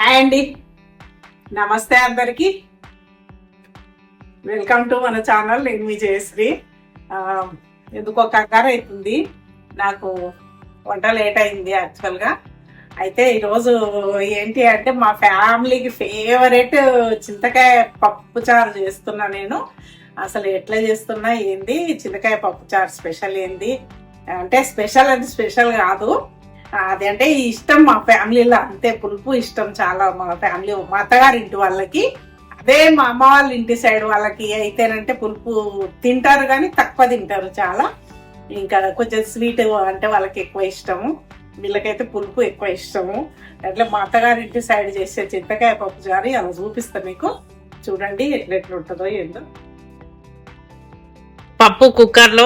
Hi అండి. నమస్తే అందరికి. వెల్కమ్ టు మన ఛానల్. నేను మీ జయశ్రీ. ఎందుకో కంగారు అవుతుంది. నాకు వంట లేట్ అయింది యాక్చువల్గా అయితే ఈరోజు ఏంటి అంటే మా ఫ్యామిలీకి ఫేవరెట్ చింతకాయ పప్పు చారు చేస్తున్నా నేను. అసలు ఎట్లా చేస్తున్నా ఏంది? చింతకాయ పప్పు చారు స్పెషల్ ఏంది? అంటే స్పెషల్ అంటే స్పెషల్ కాదు. అది అంటే ఇష్టం మా ఫ్యామిలీలో అంతే పులుపు ఇష్టం చాలా మా ఫ్యామిలీ మా అత్తగారి ఇంటి వాళ్ళకి. అదే మా అమ్మ వాళ్ళ ఇంటి సైడ్ వాళ్ళకి అయితేనంటే పులుపు తింటారు కానీ తక్కువ తింటారు చాలా. ఇంకా కొంచెం స్వీట్ అంటే వాళ్ళకి ఎక్కువ ఇష్టము. వీళ్ళకైతే పులుపు ఎక్కువ ఇష్టము. అట్లా మా అత్తగారి ఇంటి సైడ్ చేసే చింతకాయ పప్పు జారి అలా చూపిస్తా మీకు. చూడండి ఎట్లా ఉంటుందో ఏందో. పప్పు కుక్కర్లో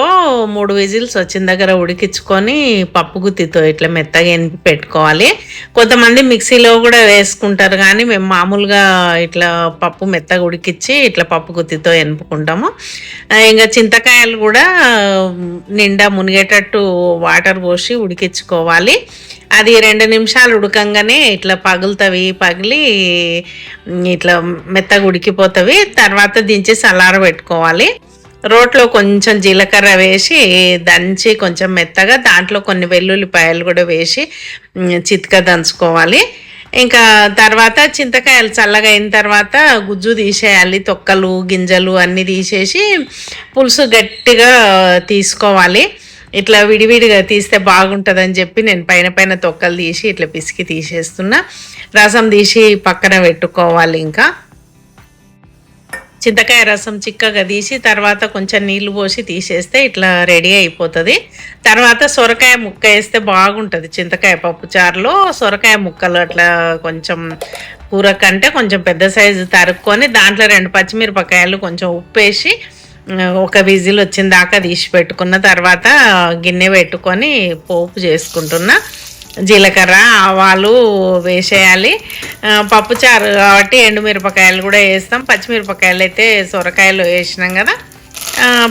మూడు విజిల్స్ వచ్చిన దగ్గర ఉడికించుకొని పప్పు గుత్తితో ఇట్లా మెత్తగా ఎనిపి పెట్టుకోవాలి. కొంతమంది మిక్సీలో కూడా వేసుకుంటారు కానీ మేము మామూలుగా ఇట్లా పప్పు మెత్తగా ఉడికిచ్చి ఇట్లా పప్పు గుత్తితో ఎనుపుకుంటాము. ఇంకా చింతకాయలు కూడా నిండా మునిగేటట్టు వాటర్ పోసి ఉడికించుకోవాలి. అది రెండు నిమిషాలు ఉడకంగానే ఇట్లా పగులుతవి పగిలి ఇట్లా మెత్తగా ఉడికిపోతవి. తర్వాత దించి సలార పెట్టుకోవాలి. రోట్లో కొంచెం జీలకర్ర వేసి దంచి కొంచెం మెత్తగా దాంట్లో కొన్ని వెల్లుల్లిపాయలు కూడా వేసి ఉమ్, దంచుకోవాలి. ఇంకా తర్వాత చింతకాయలు చల్లగా అయిన తర్వాత గుజ్జు తీసేయాలి. తొక్కలు గింజలు అన్నీ తీసేసి పులుసు గట్టిగా తీసుకోవాలి. ఇట్లా విడివిడిగా తీస్తే బాగుంటుందని చెప్పి నేను పైన పైన తొక్కలు తీసి ఇట్లా పిసికి తీసేస్తున్నా. రసం తీసి పక్కన పెట్టుకోవాలి ఇంకా. చింతకాయ రసం చిక్కగా తీసి తర్వాత కొంచెం నీళ్ళు పోసి తీసేస్తే ఇట్లా రెడీ అయిపోతుంది. తర్వాత సొరకాయ ముక్క వేస్తే బాగుంటుంది చింతకాయ పప్పు చారులో. సొరకాయ ముక్కలు అట్లా కొంచెం కూర కంటే కొంచెం పెద్ద సైజు తరుక్కొని దాంట్లో రెండు పచ్చిమిరపకాయలు కొంచెం ఉప్పు వేసి ఒక విజిల్ వచ్చిన దాకా తీసి పెట్టుకున్న తర్వాత గిన్నె పెట్టుకొని పోపు చేసుకుంటున్నా. జీలకర్ర ఆవాలు వేసేయాలి. పప్పుచారు కాబట్టి ఎండుమిరపకాయలు కూడా వేస్తాం. పచ్చిమిరపకాయలు అయితే సొరకాయలు వేసినాం కదా.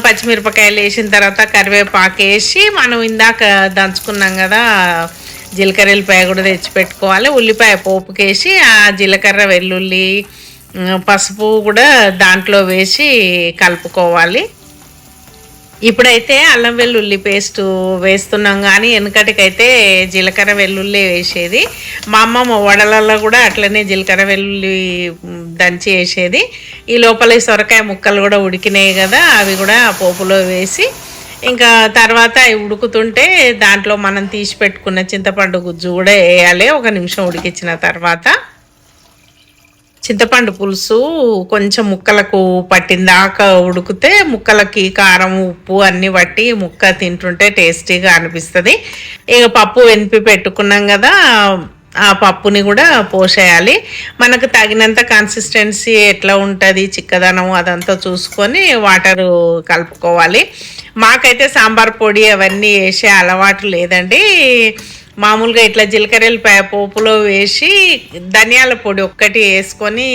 పచ్చిమిరపకాయలు వేసిన తర్వాత కరివేపాకు వేసి మనం ఇందాక దంచుకున్నాం కదా జీలకర్ర ఉల్లిపాయ కూడా తెచ్చి పెట్టుకోవాలి ఉల్లిపాయ పోపుకేసి ఆ జీలకర్ర వెల్లుల్లి పసుపు కూడా దాంట్లో వేసి కలుపుకోవాలి. ఇప్పుడైతే అల్లం వెల్లుల్లి పేస్ట్ వేస్తున్నాం కానీ వెనకటికైతే జీలకర్ర వెల్లుల్లి వేసేది. మా అమ్మమ్మ వడలలో కూడా అట్లనే జీలకర్ర వెల్లుల్లి దంచి వేసేది. ఈ లోపల ఈ సొరకాయ ముక్కలు కూడా ఉడికినాయి కదా అవి కూడా పోపులో వేసి. ఇంకా తర్వాత అవి ఉడుకుతుంటే దాంట్లో మనం తీసి పెట్టుకున్న చింతపండు గుజ్జు కూడా వేయాలి. ఒక నిమిషం ఉడికించిన తర్వాత. చింతపండు పులుసు కొంచెం ముక్కలకు పట్టిందాక ఉడికితే ముక్కలకి కారం ఉప్పు అన్నీ పట్టి ముక్క తింటుంటే టేస్టీగా అనిపిస్తుంది. ఇక పప్పు వెనిపి పెట్టుకున్నాం కదా ఆ పప్పుని కూడా పోసేయాలి మనకు తగినంత కన్సిస్టెన్సీ ఎట్లా ఉంటుంది చిక్కదనం అదంతా చూసుకొని వాటర్ కలుపుకోవాలి. మాకైతే సాంబార్ పొడి అవన్నీ వేసే అలవాటు లేదండి. మామూలుగా ఇట్లా జీలకర్రలు పోపులో వేసి ధనియాల పొడి ఒక్కటి వేసుకొని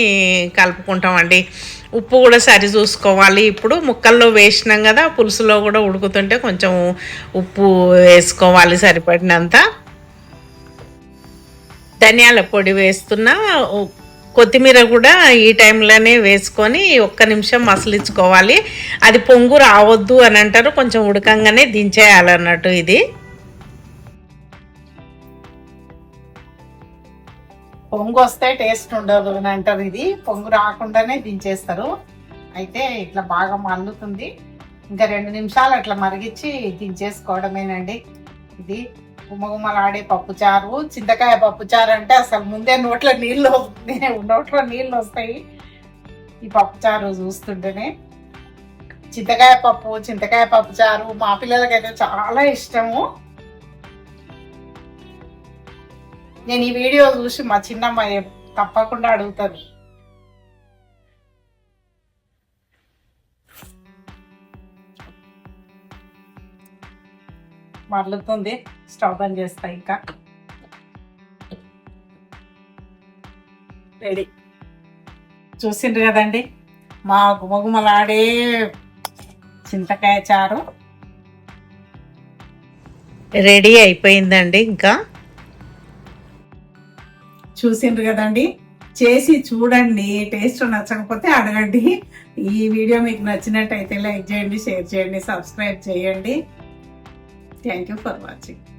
కలుపుకుంటామండి. ఉప్పు కూడా సరి చూసుకోవాలి. ఇప్పుడు ముక్కల్లో వేసినాం కదా పులుసులో కూడా ఉడుకుతుంటే కొంచెం ఉప్పు వేసుకోవాలి సరిపడినంత. ధనియాల పొడి వేస్తున్నా కొత్తిమీర కూడా ఈ టైంలోనే వేసుకొని ఒక్క నిమిషం మసలించుకోవాలి. అది పొంగు రావద్దు అని అంటారు కొంచెం ఉడకంగానే దించేయాలన్నట్టు ఇది. పొంగు వస్తే టేస్ట్ ఉండదు అని అంటారు ఇది. పొంగు రాకుండానే దించేస్తారు. అయితే ఇట్లా బాగా మల్లుతుంది. ఇంకా రెండు నిమిషాలు అట్లా మరిగించి దించేసుకోవడమేనండి. ఇది గుమ్మగుమ్మలాడే పప్పుచారు. చింతకాయ పప్పుచారు అంటే అసలు ముందే నోట్లో నీళ్ళు నోట్లో నీళ్ళు వస్తాయి. ఈ పప్పుచారు చూస్తుంటేనే. చింతకాయ పప్పు చింతకాయ పప్పుచారు మా పిల్లలకైతే చాలా ఇష్టము. నేను ఈ వీడియో చూసి మా చిన్నమ్మ తప్పకుండా అడుగుతుంది. మరలుతుంది స్టవ్ బంద్ చేస్తా ఇంకా. రెడీ. చూసిండ్రు కదండి మా గుమగుమలాడే చింతకాయ చారు. రెడీ అయిపోయిందండి ఇంకా. చూసిండ్రు కదండి. చేసి చూడండి టేస్ట్ నచ్చకపోతే అడగండి. ఈ వీడియో మీకు నచ్చినట్టయితే లైక్ చేయండి షేర్ చేయండి సబ్స్క్రైబ్ చేయండి. Thank you for watching